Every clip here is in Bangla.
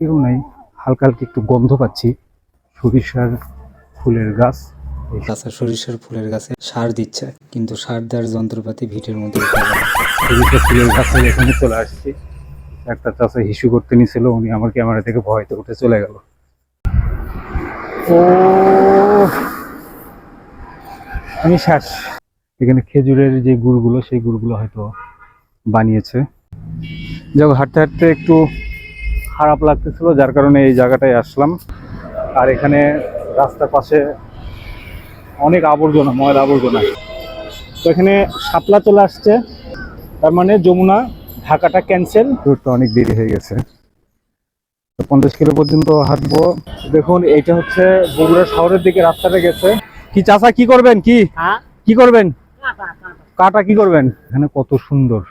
কেউ নাই। হালকা হালকা একটু গন্ধ পাচ্ছি। সরিষার ফুলের গাছ। এই কাঁচা সরিষার ফুলের গাছে সার দিচ্ছে কিন্তু সার দেওয়ার যন্ত্রপাতি ভিটের মধ্যে পাওয়া যায় না। সরিষা ফুলের গাছের এখানে চলে আসছি। একটা চাষা হিসু করতে নিছিল উনি আমার ক্যামেরা থেকে ভয়তে উঠে চলে গেল। ও আমি শেষ। এখানে খেজুরের যে গুড়গুলো সেই গুড়গুলো হয়তো বানিয়েছে। যখন হাঁটতে হাঁটতে একটু খারাপ লাগতেছিল যার কারণে এই জায়গাটায় আসলাম। আর এখানে রাস্তার পাশে অনেক আবর্জনা ময়লা আবর্জনা। তো এখানে শাপলা চলে আসছে। তার মানে যমুনা ঢাকাটা ক্যান্সেল রুটটা অনেক দেরি হয়ে গেছে। তো পঞ্চাশ কিলো পর্যন্ত হাঁটবো। দেখুন এইটা হচ্ছে বগুড়া শহরের দিকে রাস্তাটা গেছে। কি চাচা কি করবেন? কি? কি করবেন? কাটা কি করবেন? এখানে কত সুন্দর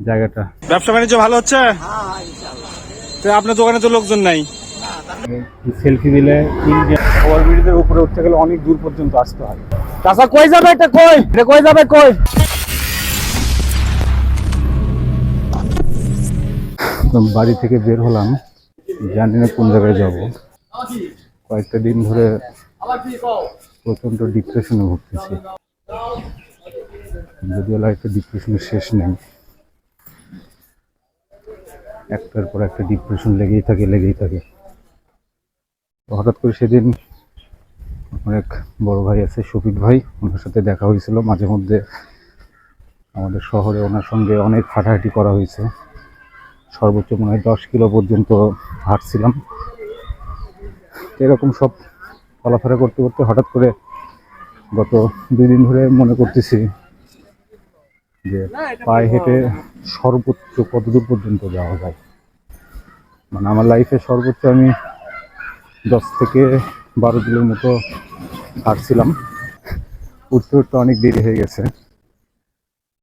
জায়গাটা। ব্যবসা বাণিজ্য ভালো হচ্ছে? তো আপনার দোকানে তো লোকজন নাই। সেলফি দিলে ওভারব্রিজের উপরে উঠতে গেলে অনেক দূর পর্যন্ত আসতে হয়। চাচা কই যাবে এটা কই? এটা কই যাবে কই? বাড়ি থেকে বের হলাম। জানি না কোন জায়গায় যাব? কয়েকটা দিন ধরে প্রচণ্ড ডিপ্রেশনে ভুগতেছি। যদিও লাইফে ডিপ্রেশনের শেষ নেই। একটার পর একটা ডিপ্রেশন লেগেই থাকে লেগেই থাকে। তো হঠাৎ করে সেদিন আমার এক বড় ভাই আছে শফিক ভাই ওনার সাথে দেখা হয়েছিল। মাঝে মধ্যে আমাদের শহরে ওনার সঙ্গে অনেক হাঁটাহাঁটি করা হয়েছে। সর্বোচ্চ মনে হয় দশ কিলো পর্যন্ত হাঁটছিলাম। এরকম সব চলাফেরা করতে করতে হঠাৎ করে গত দুই দিন ধরে মনে করতেছি যে পায়ে হেঁটে সর্বোচ্চ কতদূর পর্যন্ত যাওয়া যায়? মানে আমার লাইফে সর্বোচ্চ আমি দশ থেকে বারো কিলোর মতো হাঁটছিলাম। উঠতে উঠতে অনেক দেরি হয়ে গেছে।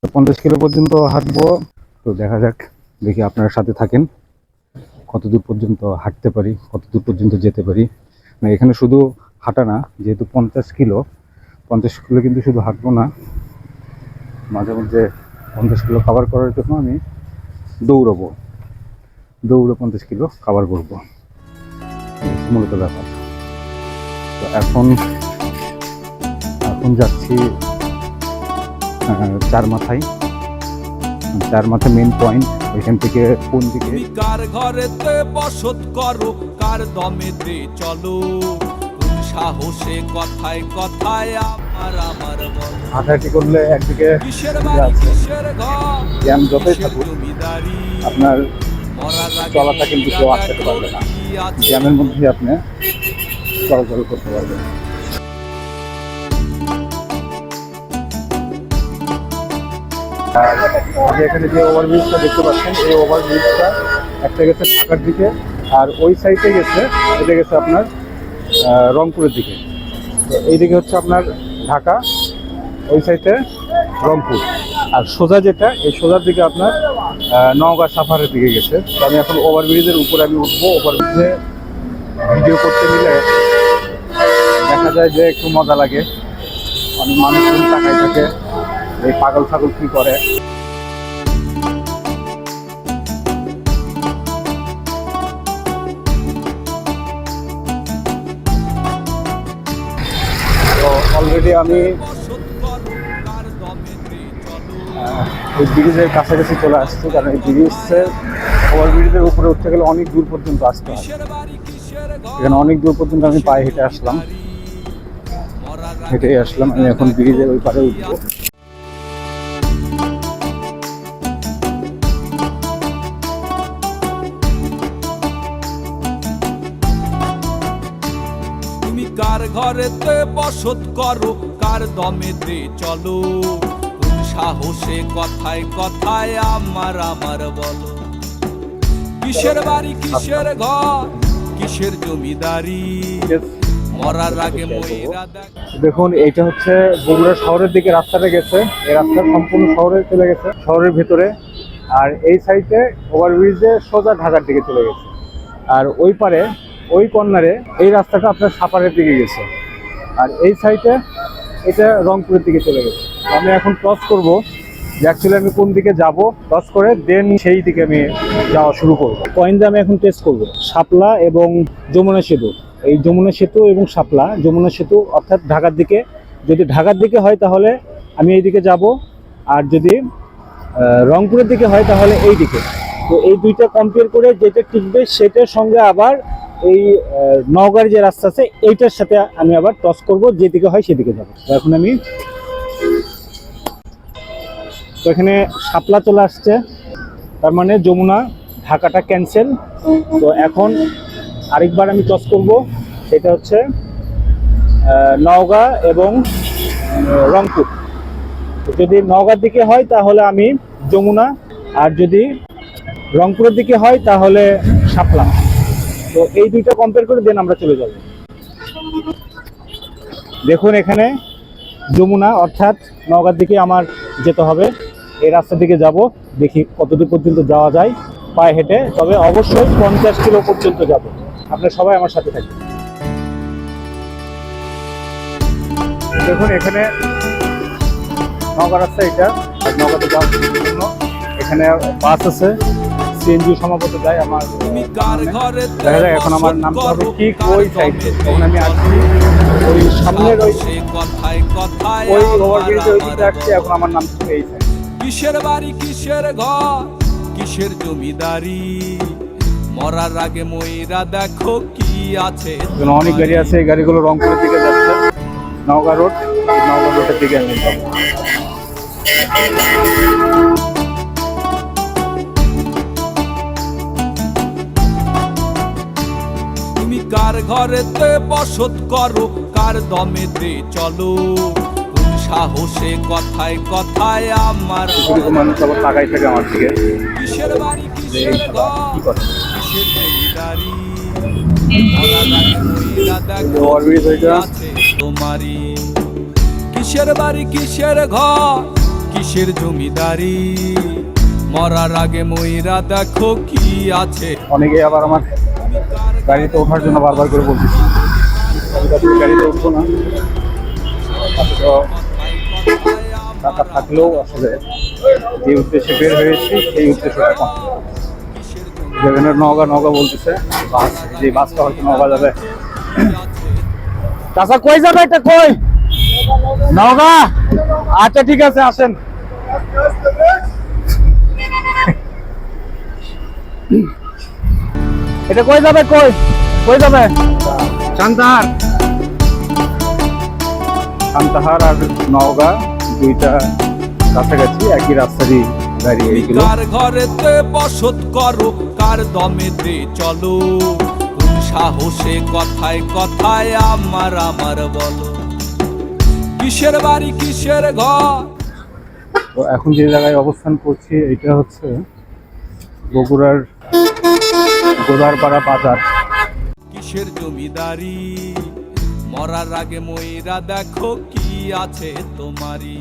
তো পঞ্চাশ কিলো পর্যন্ত হাঁটবো। তো দেখা যাক, দেখি আপনারা সাথে থাকেন। কত দূর পর্যন্ত হাঁটতে পারি কত দূর পর্যন্ত যেতে পারি। না, এখানে শুধু হাঁটা না, যেহেতু পঞ্চাশ কিলো পঞ্চাশ কিলো কিন্তু শুধু হাঁটবো না। মাঝে মধ্যে পঞ্চাশ কিলো কভার করার জন্য আমি দৌড়াবো। দৌড়ে পঞ্চাশ কিলো কভার করব। মূলত ব্যাপার। তো এখন এখন যাচ্ছি চার মাথায়। চার মাথা মেন পয়েন্ট ওইখান থেকে কোন দিকে? কার ঘরেতে বসত করো কার দমেতে চলো? কোন সাহসে কথায় কথায় আমার আমার হাঁটাহাঁটি করলে একদিকে জ্যাম যতই থাকুক আপনার চলাটা কিন্তু কেউ আটকাতে পারবে না। জ্যামের মধ্যে আপনি চলাচল করতে পারবেন। যে এখানে যে ওভারব্রিজটা দেখতে পাচ্ছেন, এই ওভারব্রিজটা একটা গেছে ঢাকার দিকে, আর ওই সাইডে গেছে, এটা গেছে আপনার রংপুরের দিকে। এইদিকে হচ্ছে আপনার ঢাকা, ওই সাইডে রংপুর। আর সোজা যেটা, এই সোজার দিকে আপনার নওগাঁ সাফারের দিকে গেছে। তো আমি এখন ওভারব্রিজের উপরে আমি উঠবো। ওভারব্রিজে ভিডিও করতে নিলে দেখা যায় যে একটু মজা লাগে। অনেক মানুষজন তাকায় থাকে এই পাগল ছাগল কী করে। অলরেডি আমি এই ব্রিজের কাছাকাছি চলে আসছি, কারণ এই ব্রিজের ওভার ব্রিজের উপরে উঠতে গেলে অনেক দূর পর্যন্ত আসতে হয় এখানে অনেক দূর পর্যন্ত আমি পায়ে হেঁটে আসলাম। হেঁটেই আসলাম, আমি এখন ব্রিজের ওই পারে উঠবো। কার ঘরেতে বসত করো, কার দমেতে চলো? সাহসে কথায় কথায় আমার আমার বলো। কিসের বাড়ি কিসের ঘর কিসের জমিদারি? মরার আগে দেখুন এইটা হচ্ছে বগুড়া শহরের দিকে রাস্তাটা গেছে। এই রাস্তা সম্পূর্ণ শহরে চলে গেছে শহরের ভেতরে। আর এই সাইডে ওভারব্রিজে সোজা ঢাকার দিকে চলে গেছে। আর ওই পারে ওই কর্নারে এই রাস্তাটা আপনার সাপারের দিকে গেছে। আর এই সাইডে এটা রংপুরের দিকে চলে গেছে। আমি এখন ক্রস করব। যে অ্যাকচুয়ালি আমি কোন দিকে যাব টস করে দেন সেই দিকে আমি যাওয়া শুরু করব। পয়েন্ট আমি এখন টেস্ট করব। শাপলা এবং যমুনা সেতু। এই যমুনা সেতু এবং শাপলা, যমুনা সেতু অর্থাৎ ঢাকার দিকে। যদি ঢাকার দিকে হয় তাহলে আমি এই দিকে যাব। আর যদি রংপুরের দিকে হয় তাহলে এই দিকে। তো এই দুইটা কম্পেয়ার করে যেটা টিকবে সেটার সঙ্গে আবার এই নওগাঁর যে রাস্তা আছে, এইটার সাথে আমি আবার টস করব। যেদিকে হয় সেদিকে যাব। এখন আমি তো এখানে শাপলা চলে আসছে। তার মানে যমুনা ঢাকাটা ক্যান্সেল। তো এখন আরেকবার আমি টস করব। সেটা হচ্ছে নওগাঁ এবং রংপুর। যদি নওগাঁর দিকে হয় তাহলে আমি যমুনা, আর যদি রংপুরের দিকে হয় তাহলে শাপলা। তো এই দুইটা কম্পেয়ার করে দেন আমরা চলে যাব। দেখুন এখানে যমুনা, অর্থাৎ নওগাঁর দিকে আমার যেতে হবে। এই রাস্তার দিকে যাব, দেখি কতদূর পর্যন্ত যাওয়া যায়, পায়ে হেঁটে, তবে অবশ্যই পঞ্চাশ কিলো পর্যন্ত যাব। আপনারা সবাই আমার সাথে থাকবেন। দেখুন, এখানে নওগাঁ রাস্তা এটা, আর নওগাঁতে যাওয়ার জন্য এখানে বাস আছে, সিএনজি সমাপত যায় আমার দেখা এখন আমার নামতে হবে ঠিক ওই তখন আমি আসছি ওই সামনের ওই ওই ওভারব্রিজে ওই দিকে আসছি, এখন আমার নাম এই সাইড কিসের বাড়ি কিসের ঘর কিসের জমিদারি? মরার আগে ময়রা দেখো কি আছে। অনেক গাড়ি আছে এই গাড়িগুলো রংপুরের দিকে যাচ্ছে। নওগাঁ রোড নওগাঁ রোডের দিকে আমি যাব। তুমি কার ঘরেতে বসত করো কার দমেতে চলো? সাহসে কথায় কথায় আমার কিছু মানুষ আবার তাকাই থাকে আমার দিকে। কিসের বাড়ি কিসের ঘর? কিসের জমিদারি মরার আগে ময়রা দেখো কি আছে তোমারই। কিসের বাড়ি কিসের ঘর? কিসের জমিদারি? মরার আগে ময়রা দেখো কি আছে। অনেকে আবার আমার গাড়িতে ওঠার জন্য বারবার করে বলতেছি। আমি গাড়িতে উঠবো না। টাকা থাকলেও আসলে যে উদ্দেশ্যে বের হয়েছি সেই উদ্দেশ্যটা কম। যেখানে নওগাঁ নওগাঁ বলতেছে বাস যে বাসটা হয়তো নওগাঁ যাবে। চাচা কই যাবে এটা? কই? নওগাঁ? আচ্ছা ঠিক আছে আসেন। এটা কই যাবে? কই? কই যাবে? শান্তাহার শান্তাহার আর নওগাঁ দুইটা কাছাকাছি একই রাস্তারই গাড়ি এইগুলো কার ঘরেতে বসত করো কার দমেতে চলো? কোন সাহসে কথায় কথায় আমার আমার বলো। কিসের বাড়ি কিসের ঘর? তো এখন যে জায়গায় অবস্থান করছি এটা হচ্ছে বগুড়ার গোদারপাড়া বাজার। কিসের জমিদারি? মরার আগে ময়রা দেখো কি আছে তোমারই।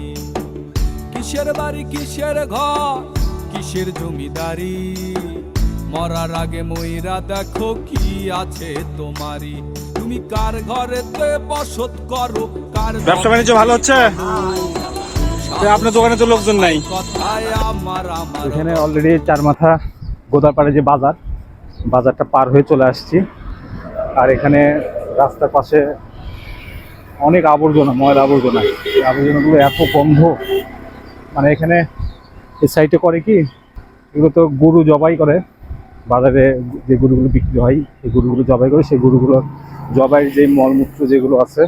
কিসের বাড়ি কিসের ঘর কিসের জমিদারি? মরার আগে ময়রা দেখো কি আছে তোমারই। তুমি কার ঘরেতে বসত করো কার ব্যবসা বাণিজ্য ভালো হচ্ছে? আপনার দোকানে তো লোকজন নাই। এখানে অলরেডি চার মাথা গোদারপাড়ে যে বাজার বাজারটা পার হয়ে চলে আসছি। আর এখানে রাস্তার পাশে অনেক আবর্জনা ময়লা আবর্জনা। এই আবর্জনাগুলো এত গন্ধ। মানে এখানে এই সাইডে করে কি, এগুলো তো গরু জবাই করে। বাজারে যে গরুগুলো বিক্রি হয় সেই গরুগুলো জবাই করে। সেই গরুগুলো জবাইয়ের যে মলমূত্র যেগুলো আছে,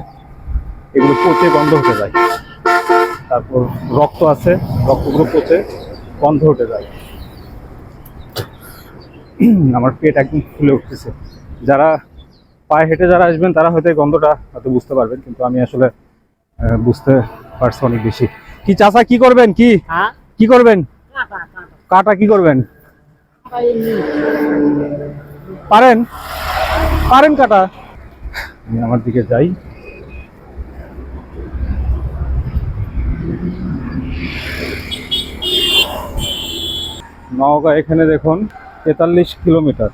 এগুলো পচে গন্ধ হতে যায়। তারপর রক্ত আছে, রক্তগুলো পচে গন্ধ উঠে যায়। আমার পেট একদম ফুলে উঠতেছে। যারা পায়ে হেঁটে যারা আসবেন তারা হয়তো এই গন্ধটা হয়তো বুঝতে পারবেন কিন্তু আমি আসলে বুঝতে পারছি অনেক বেশি। কি চাচা কি করবেন? কি? কি করবেন? কাটা কি করবেন? পারেন? পারেন কাটা? আমি আমার দিকে যাই। নওগাঁ এখানে দেখুন তেতাল্লিশ কিলোমিটার।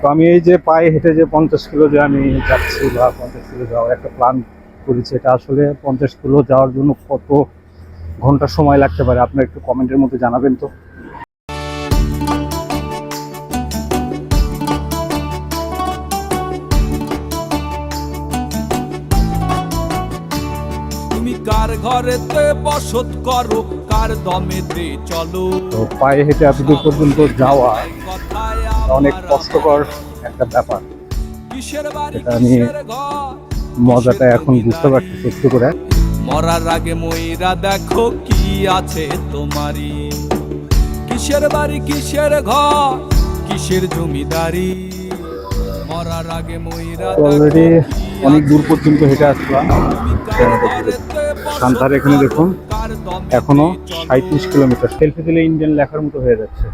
তো আমি এই যে পায়ে হেঁটে যে পঞ্চাশ কিলো যে আমি যাচ্ছি বা পঞ্চাশ কিলো যাওয়ার একটা প্ল্যান করেছি এটা আসলে পঞ্চাশ কিলো যাওয়ার জন্য কত ঘণ্টা সময় লাগতে পারে? আপনার একটু কমেন্টের মধ্যে জানাবেন তো। তুমি কার ঘরেতে বসত করো কার দমেতে চলো? তো পায়ে হেঁটে এতদূর পর্যন্ত যাওয়া অনেক কষ্টকর একটা ব্যাপার। এটা আমি মজাটা এখন বুঝতে পারছি একটু করে। মরার আগে ময়রা দেখো কি আছে তোমারই। কিসের বাড়ি কিসের ঘর? কিসের জমিদারি? মরার আগে ময়রা অলরেডি অনেক দূর পর্যন্ত হেঁটে আসলাম। শান্তার এখানে দেখুন এখনও সাঁত্রিশ কিলোমিটার। সেলফি দিলে ইঞ্জিন লেখার মতো হয়ে যাচ্ছে।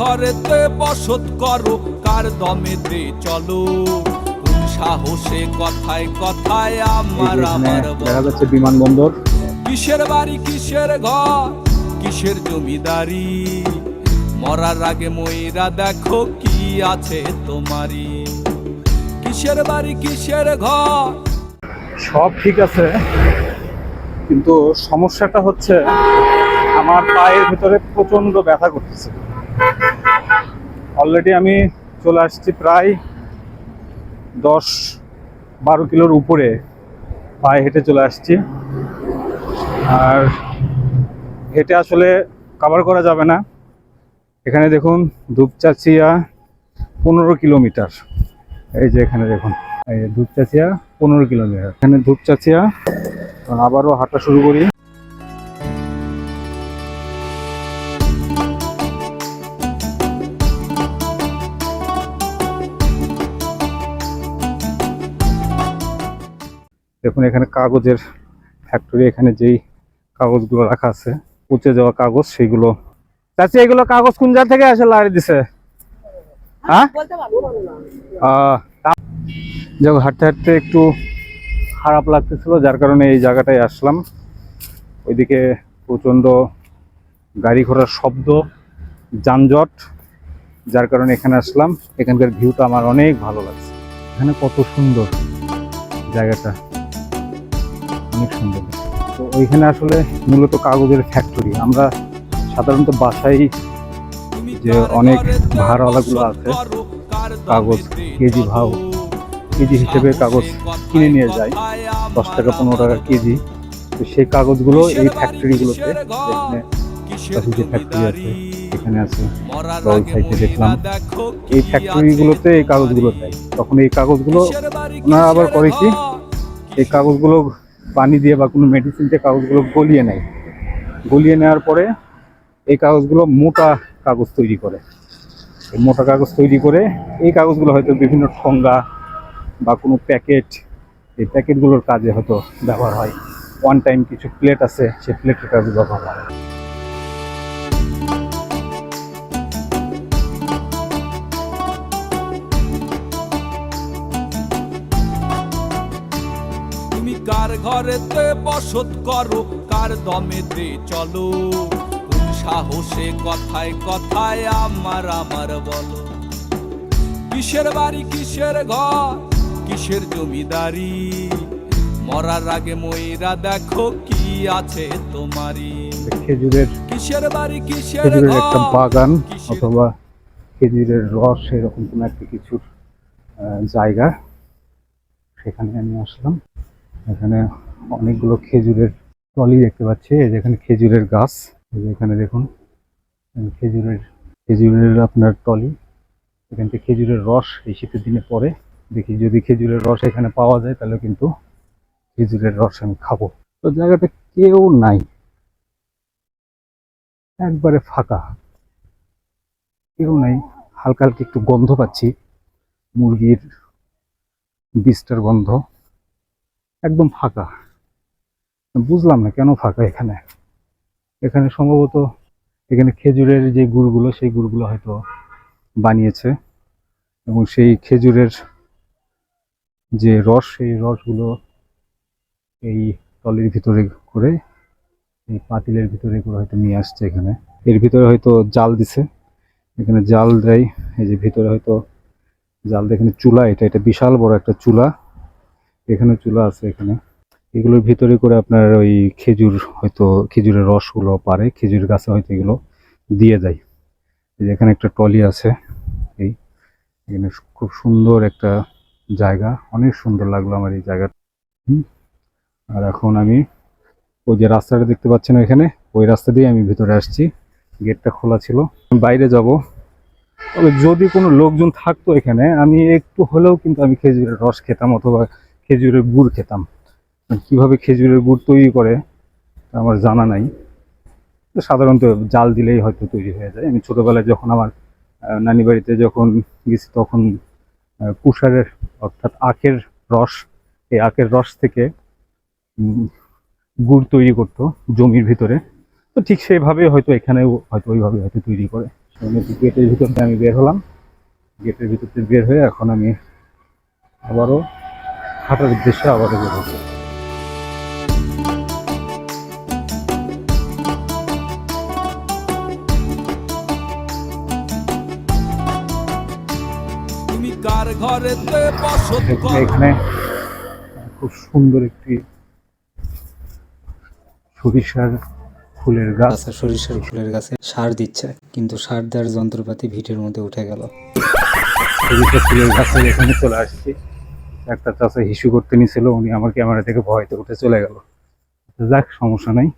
ঘরেতে বসত করো কার দমেতে চলো। কোন সাহসে কথায় কথায় আমার আমার দেখা। যাচ্ছে বিমানবন্দর কিসের বাড়ি কিসের ঘর কিসের জমিদারি? মরার আগে ময়রা দেখো কি আছে তোমারই। কিসের বাড়ি কিসের ঘর? সব ঠিক আছে কিন্তু সমস্যাটা হচ্ছে আমার পায়ের ভিতরে প্রচণ্ড ব্যথা করতেছে। অলরেডি আমি চলে আসছি প্রায় দশ বারো কিলোর উপরে পায়ে হেঁটে চলে আসছি। আর হেঁটে আসলে কভার করা যাবে না। এখানে দেখুন ধূপচাচিয়া পনেরো কিলোমিটার। এই যে এখানে দেখুন, এই ধূপচাচিয়া পনেরো কিলোমিটার। এখানে ধূপচাচিয়া, আবারও হাঁটা শুরু করি। দেখুন, এখানে কাগজের ফ্যাক্টরি এখানে যেই কাগজগুলো রাখা আছে, পচে যাওয়া কাগজ, সেগুলো। চাচি, এগুলো কাগজ কোন জায়গা থেকে আসে? লাগাই দিছে। হ্যাঁ? যাক হাঁটতে হাঁটতে একটু খারাপ লাগতেছিল, যার কারণে এই জায়গাটায় আসলাম। ওইদিকে প্রচণ্ড গাড়ি ঘোড়ার শব্দ, যানজট, যার কারণে এখানে আসলাম। এখানকার ভিউটা আমার অনেক ভালো লাগছে। এখানে কত সুন্দর জায়গাটা। অনেক সুন্দর। তো ওইখানে আসলে মূলত কাগজের ফ্যাক্টরি আমরা সাধারণত বাসায় যে অনেক ভাড়াওয়ালাগুলো আছে, কাগজ, কেজি ভাও, কেজি হিসেবে কাগজ কিনে নিয়ে যায়, দশ টাকা, পনেরো টাকা কেজি। তো সেই কাগজগুলো এই ফ্যাক্টরিগুলোতে পাশে যে ফ্যাক্টরি আছে এখানে আছে দেখলাম। এই ফ্যাক্টরিগুলোতে এই কাগজগুলো দেয়। তখন এই কাগজগুলো ওনারা আবার করে কি? এই কাগজগুলো পানি দিয়ে বা কোনো মেডিসিন দিয়ে কাগজগুলো গলিয়ে নেয়। গলিয়ে নেওয়ার পরে এই কাগজগুলো মোটা কাগজ তৈরি করে। এই মোটা কাগজ তৈরি করে এই কাগজগুলো হয়তো বিভিন্ন ঠঙ্গা বা কোনো প্যাকেট, এই প্যাকেটগুলোর কাজে হয়তো ব্যবহার হয়। ওয়ান টাইম কিছু প্লেট আছে, সেই প্লেটের কাজে ব্যবহার হয়। ঘরেতে বসত করো কার দমেতে চলো। কোন সাহসে কথায় কথায় আমার আমার বলো। কিসের বাড়ি কিসের ঘর কিসের জমিদারি? মরার আগে ময়রা দেখো কি আছে তোমারই। খেজুরের কিসের বাড়ি কিসের খেজুরের একটা বাগান অথবা খেজুরের রস এরকম কোনো একটা কিছুর জায়গা। সেখানে আমি আসলাম। এখানে অনেকগুলো খেজুরের টলি দেখতে পাচ্ছি। এই যে এখানে খেজুরের গাছ। এই যে এখানে দেখুন খেজুরের খেজুরের আপনার টলি এখান থেকে খেজুরের রস এই শীতের দিনে পরে দেখি যদি খেজুরের রস এখানে পাওয়া যায়, তাহলে কিন্তু খেজুরের রস আমি খাব। তো জায়গাটা কেউ নাই। একবারে ফাঁকা। কেউ নাই। হালকা হালকা একটু গন্ধ পাচ্ছি। মুরগির বীজটার গন্ধ। একদম ফাঁকা। বুঝলাম না কেন ফাঁকা এখানে। এখানে সম্ভবত এখানে খেজুরের যে গুড়গুলো, সেই গুড়গুলো হয়তো বানিয়েছে। এবং সেই খেজুরের যে রস, সেই রসগুলো এই টলির ভিতরে করে, এই পাতিলের ভিতরে করে হয়তো নিয়ে আসছে এখানে। এর ভিতরে হয়তো জাল দিছে। এখানে জাল দেয়। এই যে ভিতরে হয়তো জাল দিয়ে। এখানে চুলা, এটা এটা বিশাল বড় একটা চুলা। এখানে চুলা আছে এখানে। এগুলোর ভিতরে করে আপনার ওই খেজুর হয়তো, খেজুরের রসগুলো পারে খেজুর গাছে হয়তো এগুলো দিয়ে যায় এই যে এখানে একটা টলি আছে, এই, এখানে খুব সুন্দর একটা জায়গা। অনেক সুন্দর লাগল আমার এই জায়গাটা। আর এখন আমি ওই যে রাস্তাটা দেখতে পাচ্ছেন এখানে, ওই রাস্তা দিয়ে আমি ভিতরে আসছি। গেটটা খোলা ছিল। বাইরে যাব। তবে যদি কোনো লোকজন থাকতো এখানে, আমি একটু হলেও কিন্তু আমি খেজুরের রস খেতাম অথবা খেজুরের গুড় খেতাম। কীভাবে খেজুরের গুড় তৈরি করে আমার জানা নাই। সাধারণত জাল দিলেই হয়তো তৈরি হয়ে যায়। আমি ছোটবেলায় যখন আমার নানি বাড়িতে যখন গেছি, তখন কুষারের, অর্থাৎ আখের রস, এই আখের রস থেকে গুড় তৈরি করতো জমির ভিতরে। তো ঠিক সেইভাবে হয়তো এখানেও হয়তো ওইভাবে হয়তো তৈরি করে। গেটের ভিতর আমি বের হলাম। গেটের ভিতর থেকে বের হয়ে এখন আমি আবারও হাঁটার উদ্দেশ্যে আবারও বের হব এখানে- খুব সুন্দর একটি সরিষার ফুলের গাছ। গাছে সরিষার ফুলের গাছে সার দিচ্ছে কিন্তু সার দেওয়ার যন্ত্রপাতি ভিটের মধ্যে উঠে গেল। সরিষার ফুলের গাছের এখানে চলে আসছি। একটা চাষে হিসু করতে নিছিল উনি আমার ক্যামেরা থেকে ভয়তে উঠে চলে গেল। যাক সমস্যা নাই।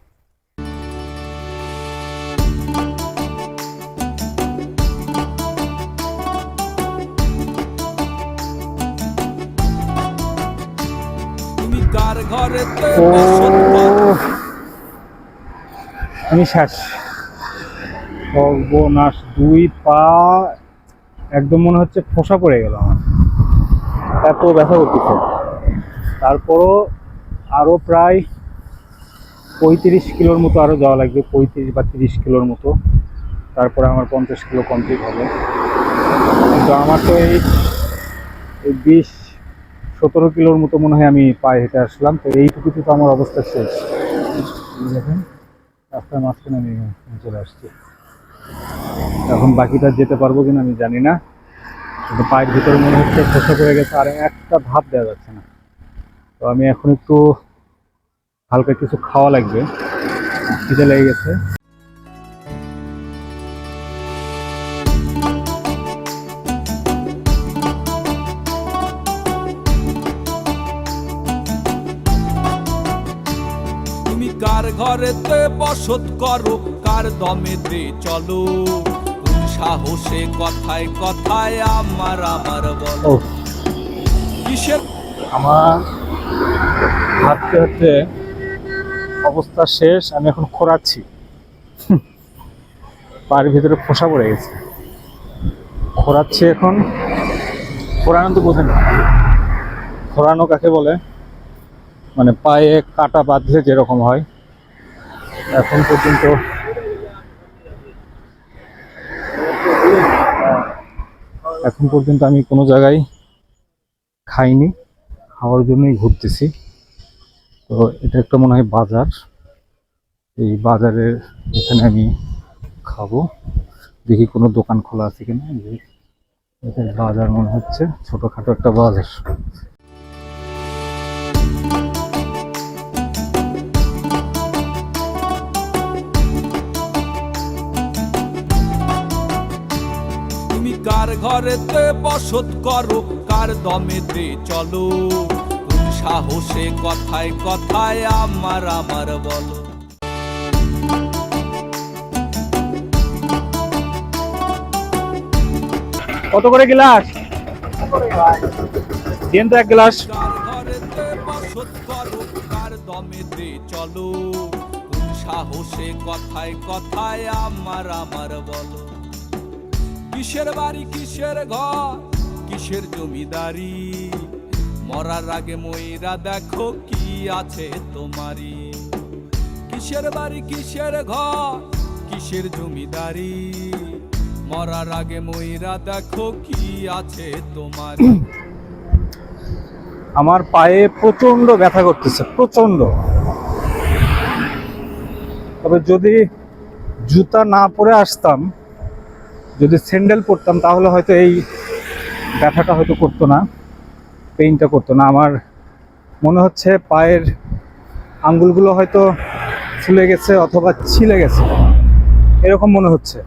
আমি সর্বনাশ দুই পা একদম মনে হচ্ছে ফোসা পড়ে গেল আমার। এত ব্যথা করতেছে। তারপরও আরও প্রায় পঁয়ত্রিশ কিলোর মতো আরও যাওয়া লাগবে, পঁয়ত্রিশ বা তিরিশ কিলোর মতো। তারপরে আমার পঞ্চাশ কিলো কমপ্লিট হবে। কিন্তু আমার তো এই বিশ, সতেরো কিলোর মতো মনে হয় আমি পায়ে হেঁটে আসলাম। তো এইটুকুতে তো আমার অবস্থা শেষ। দেখেন, রাস্তার মাঝখানে আমি চলে আসছি। এখন বাকিটা যেতে পারব কিনা আমি জানি না। কিন্তু পায়ের ভিতরে মনে হচ্ছে খসে পড়ে গেছে, আর একটা ধাপ দেওয়া যাচ্ছে না। তো আমি এখন একটু হালকা কিছু খাওয়া লাগবে। খিদে লেগে গেছে। কার ঘরেতে বসত করো, কার দমেতে চলো? সাহসে কথায় কথায় আমার আমার বলো। কিসের? আমার হাঁটতে হাঁটতে অবস্থা শেষ আমি এখন খোরাচ্ছি পায়ের ভিতরে ফোসা পড়ে গেছে। খোরাচ্ছি এখন। খোরানো তো বোঝেন না। খোরানো কাকে বলে? মানে পায়ে কাটা বাঁধলে যেরকম হয়। এখন পর্যন্ত এখন পর্যন্ত আমি কোনো জায়গায় খাইনি, খাওয়ার জন্যই ঘুরতেছি। তো এটা একটা মনে হয় বাজার। এই বাজারের এখানে আমি খাব। দেখি কোনো দোকান খোলা আছে কিনা। বাজার মনে হচ্ছে, ছোটোখাটো একটা বাজার। ঘরেতে বসত করো কার দমেতে চলো? কোন সাহসে কথায় কথায় আমার আমার বলো। কত করে গ্লাস? দিন তো এক গ্লাস। কার ঘরেতে বসত করো কার দমেতে চলো? কোন সাহসে কথায় কথায় আমার আমার বলো। কিসের বাড়ি, কিসের ঘর, কিসের জমিদারি? মরার আগে ময়রা দেখো কি আছে তোমারি কিসের বাড়ি, কিসের ঘর, কিসের জমিদারি? মরার আগে ময়রা দেখো কি আছে তোমারি আমার পায়ে প্রচণ্ড ব্যথা করতেছে প্রচণ্ড তবে যদি জুতা না পরে আসতাম যদি স্যান্ডেল পরতাম, তাহলে হয়তো এই ব্যথাটা হয়তো করতো না, পেইনটা করতো না। আমার মনে হচ্ছে পায়ের আঙ্গুলগুলো হয়তো ফুলে গেছে অথবা ছিলে গেছে, এরকম মনে হচ্ছে।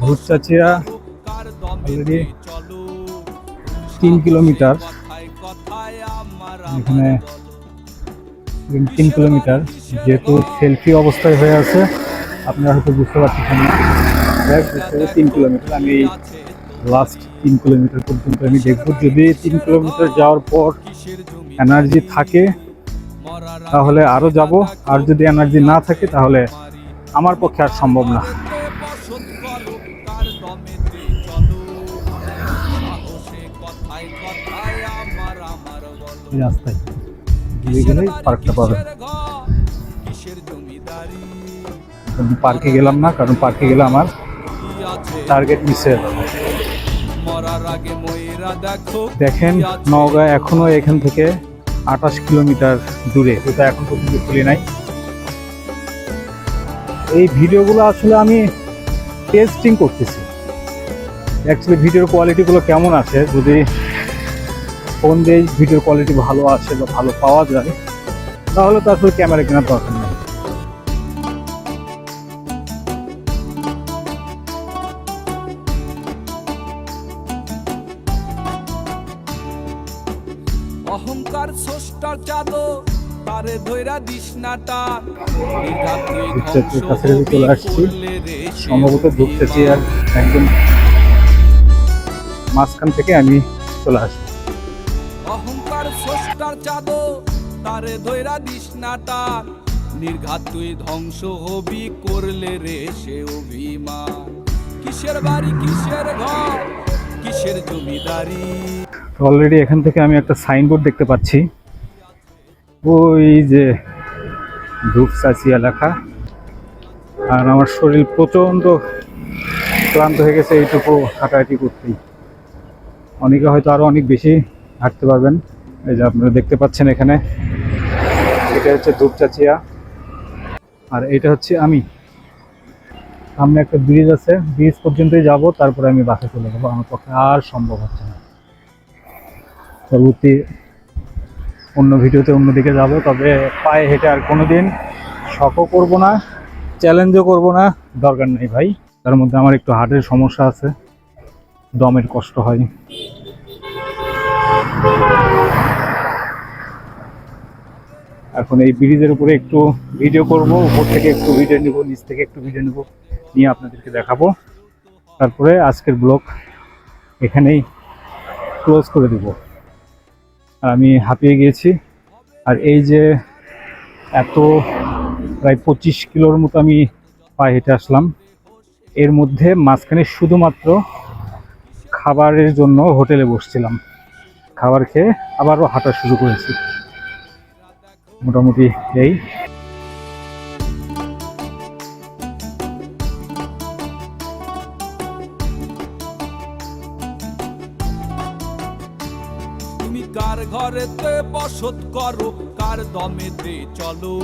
ভুটচাচিয়া অলরেডি তিন কিলোমিটার। এখানে তিন কিলোমিটার, যেহেতু সেলফি অবস্থায় হয়ে আছে, আপনারা হয়তো বুঝতে পারছেন তিন কিলোমিটার, আমি লাস্ট তিন কিলোমিটার পর্যন্ত আমি দেখব। যদি তিন কিলোমিটার যাওয়ার পর এনার্জি থাকে, তাহলে আরও যাব। আর যদি এনার্জি না থাকে, তাহলে আমার পক্ষে আর সম্ভব না। এই রাস্তায়। গিয়ে পার্কটা পাবেন। আমি পার্কে গেলাম না কারণ পার্কে গেলে আমার টার্গেট মিস হয়ে যাবে। দেখেন নওগাঁ এখনও এখান থেকে আঠাশ কিলোমিটার দূরে। এটা এখন পর্যন্ত খুলি নাই। এই ভিডিওগুলো আসলে আমি টেস্টিং করতেছি। অ্যাকচুয়ালি ভিডিওর কোয়ালিটিগুলো কেমন আছে? যদি ফোন দিয়ে ভিডিওর কোয়ালিটি ভালো আসে বা ভালো পাওয়া যায় তাহলে তো আসলে ক্যামেরা কেনার দরকার নেই অহংকার স্রষ্টার চাদর তারে ধৈরা দিসনাটা ধূপচাঁচিয়ার কাছাকাছি চলে আসছি। সম্ভবত ঢুকতেছি আর একদম মাঝখান থেকে আমি চলে আসব স্রষ্টার চাদর, তারে ধৈরা দিসনাটা নির্ঘাত তুই ধ্বংস হবি, করলে রে সে অভিমান। কিসের বাড়ি, কিসের ঘর, কিসের জমিদারি? অলরেডি এখান থেকে আমি একটা সাইনবোর্ড দেখতে পাচ্ছি। ওই যে ধূপচাচিয়া লেখা। আর আমার শরীর প্রচণ্ড ক্লান্ত হয়ে গেছে, এইটুকু হাঁটাহাঁটি করতেই। অনেকে হয়তো আরও অনেক বেশি হাঁটতে পারবেন। এই যে আপনারা দেখতে পাচ্ছেন এখানে। এটা হচ্ছে ধূপচাচিয়া আর এটা হচ্ছে আমি। সামনে একটা ব্রিজ আছে। ব্রিজ পর্যন্তই যাব, তারপরে আমি বাসে চলে যাব। আমার পক্ষে আর সম্ভব হচ্ছে না। পরবর্তী অন্য ভিডিওতে অন্যদিকে যাব, তবে পায়ে হেঁটে আর কোনোদিন শখও করব না চ্যালেঞ্জও করব না, দরকার নেই ভাই। তার মধ্যে আমার একটু হার্টের সমস্যা আছে। দমের কষ্ট হয়। এখন এই ব্রিজের উপরে একটু ভিডিও করব, উপর থেকে একটু ভিডিও নিব, নিচ থেকে একটু ভিডিও নিব, নিয়ে আপনাদেরকে দেখাবো। তারপরে আজকের ব্লগ এখানেই ক্লোজ করে দেবো। আমি হাঁপিয়ে গিয়েছি। আর এই যে এত প্রায় পঁচিশ কিলোর মতো আমি পায়ে হেঁটে আসলাম, এর মধ্যে মাঝখানে শুধুমাত্র খাবারের জন্য হোটেলে বসছিলাম। খাবার খেয়ে আবারও হাঁটা শুরু করেছি। মোটামুটি এই। কার ঘরেতে বসত করো, কার দমেতে চলো?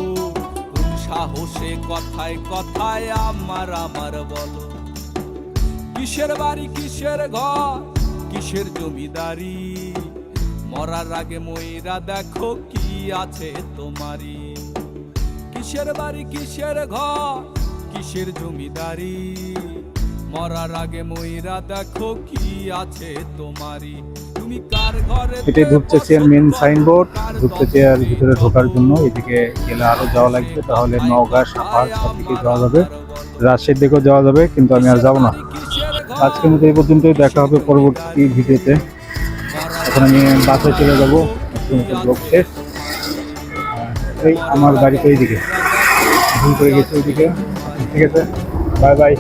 কোন সাহসে কথায় কথায় আমার আমার বলো। কিসের বাড়ি, কিসের ঘর, কিসের জমিদারি? মরার আগে ময়রা দেখো কি আছে তোমারি কিসের বাড়ি কিসের ঘর কিসের জমিদারি? মরার আগে ময়রা দেখো কি আছে তোমারি তুমি কার ঘরে এটাই ধূপচাচিয়ার মেন সাইনবোর্ড ধূপচাচিয়ার ভিতরে ঢোকার জন্য। এদিকে গেলে আরও যাওয়া লাগবে তাহলে নওগাঁ সাপাহার সব দিকে যাওয়া যাবে। রাজশাহীর দিকেও যাওয়া যাবে কিন্তু আমি আর যাব না। আজকের মতো এই পর্যন্তই দেখা হবে পরবর্তী ভিডিওতে। এখন আমি বাসায় চলে যাব ব্লগ শেষ। আমার বাড়িতে এইদিকে ভুল করে গেছে ওইদিকে। ঠিক আছে? Bye bye.